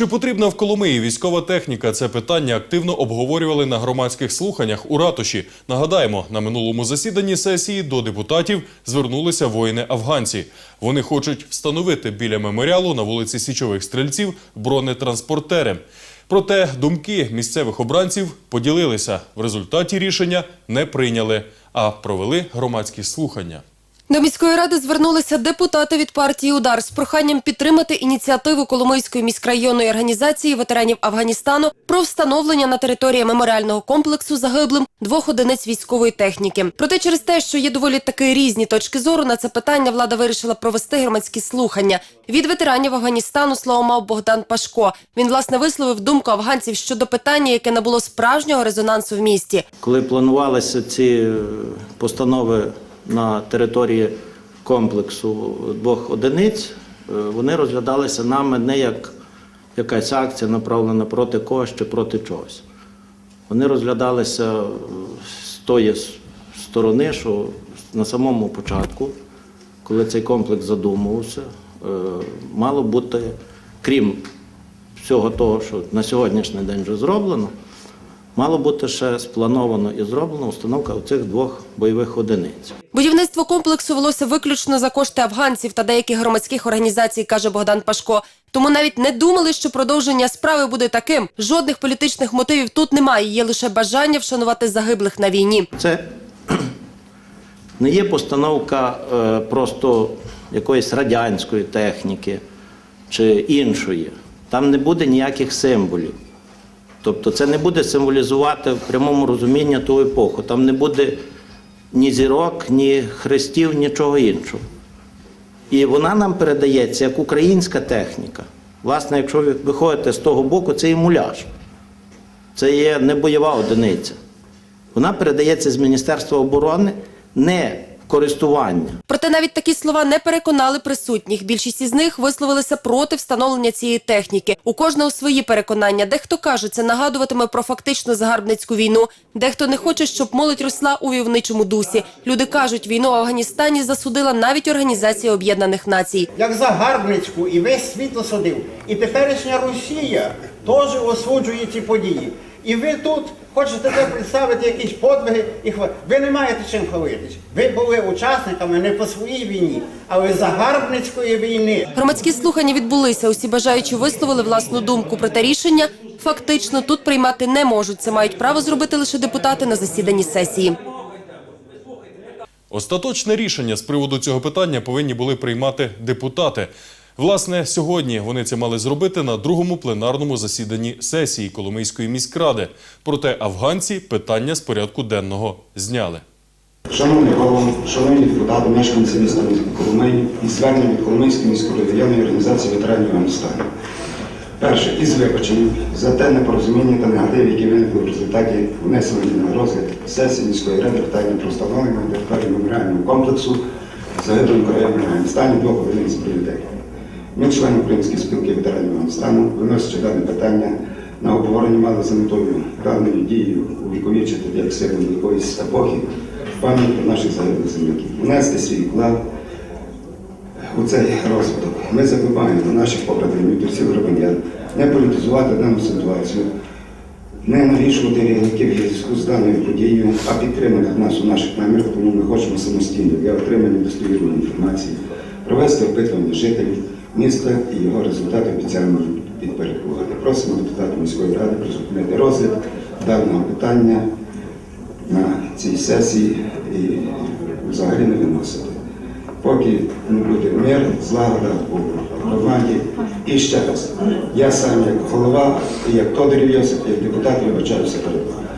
Чи потрібна в Коломиї військова техніка? Це питання активно обговорювали на громадських слуханнях у ратуші. Нагадаємо, на минулому засіданні сесії до депутатів звернулися воїни-афганці. Вони хочуть встановити біля меморіалу на вулиці Січових стрільців бронетранспортери. Проте думки місцевих обранців поділилися. В результаті рішення не прийняли, а провели громадські слухання. До міської ради звернулися депутати від партії Удар з проханням підтримати ініціативу Коломийської міськрайонної організації ветеранів Афганістану про встановлення на території меморіального комплексу загиблим двох одиниць військової техніки. Проте через те, що є доволі таки різні точки зору, на це питання влада вирішила провести громадські слухання. Від ветеранів Афганістану слово мав Богдан Пашко. Він власне висловив думку афганців щодо питання, яке набуло справжнього резонансу в місті. Коли планувалися ці е, постанови на території комплексу двох одиниць, е, вони розглядалися нами не як якась акція направлена проти когось чи проти чогось. Вони розглядалися е, з тої сторони, що на самому початку, коли цей комплекс задумувався, е, мало бути, крім всього того, що на сьогоднішній день вже зроблено, мало бути ще сплановано і зроблено установка цих двох бойових одиниць. Будівництво комплексу велося виключно за кошти афганців та деяких громадських організацій, каже Богдан Пашко. Тому навіть не думали, що продовження справи буде таким. Жодних політичних мотивів тут немає. Є лише бажання вшанувати загиблих на війні. Це не є постановка е, просто якоїсь радянської техніки чи іншої. Там не буде ніяких символів. Тобто це не буде символізувати в прямому розумінні ту епоху. Там не буде ні зірок, ні хрестів, нічого іншого. І вона нам передається як українська техніка. Власне, якщо ви виходите з того боку, це і муляж. Це є не бойова одиниця. Вона передається з Міністерства оборони не користування. Проте навіть такі слова не переконали присутніх. Більшість із них висловилися проти встановлення цієї техніки. У кожного свої переконання. Дехто каже, це нагадуватиме про фактично загарбницьку війну. Дехто не хоче, щоб молодь росла у війовничому дусі. Люди кажуть, війну в Афганістані засудила навіть Організація Об'єднаних Націй. як загарбницьку, і весь світ осудив. І теперішня Росія теж осуджує ці події. І ви тут хочете представити якісь подвиги і хва... Ви не маєте чим хвалитись. Ви були учасниками не по своїй війні, але загарбницької війни. Громадські слухання відбулися. Усі бажаючі висловили власну думку. Проте рішення фактично тут приймати не можуть. Це мають право зробити лише депутати на засіданні сесії. Остаточне рішення з приводу цього питання повинні були приймати депутати. Власне, сьогодні вони це мали зробити на другому пленарному засіданні сесії Коломийської міськради. Проте афганці питання з порядку денного зняли. Шановний голово, шановні депутати, мешканці міста Коломиї і звернення від Коломийської міської районної організації ветеранів Афганістану. Перше, із вибаченням за те непорозуміння та негатив, які виникли в результаті внесення на розгляд сесії міської ради питання про встановлення території меморіального комплексу загиблим країн Афганістані двох одиниць пріоритетів. Ми, члени Української спілки ветеранів Афганістану, виносячи дане питання на обговорення, мали за метою даною дією увіковічити як символ якоїсь епохи пам'ять про наших загиблих земляків, внести свій вклад у цей розвиток. Ми закликаємо наших побратимів, до всіх громадян не політизувати дану ситуацію, не навішувати в зв'язку з даною подією, а підтримати нас у наших намірах, тому ми хочемо самостійно для отримання достовірної інформації, провести опитування жителів міста і його результати офіціально підпорядкувати. Просимо депутатів міської ради призупинити розгляд даного питання на цій сесії і взагалі не виносити. Поки не буде мир, злагода у громаді. І ще раз, я сам як голова, як Тодорів Йосип, як депутат вибачаюся перед вами.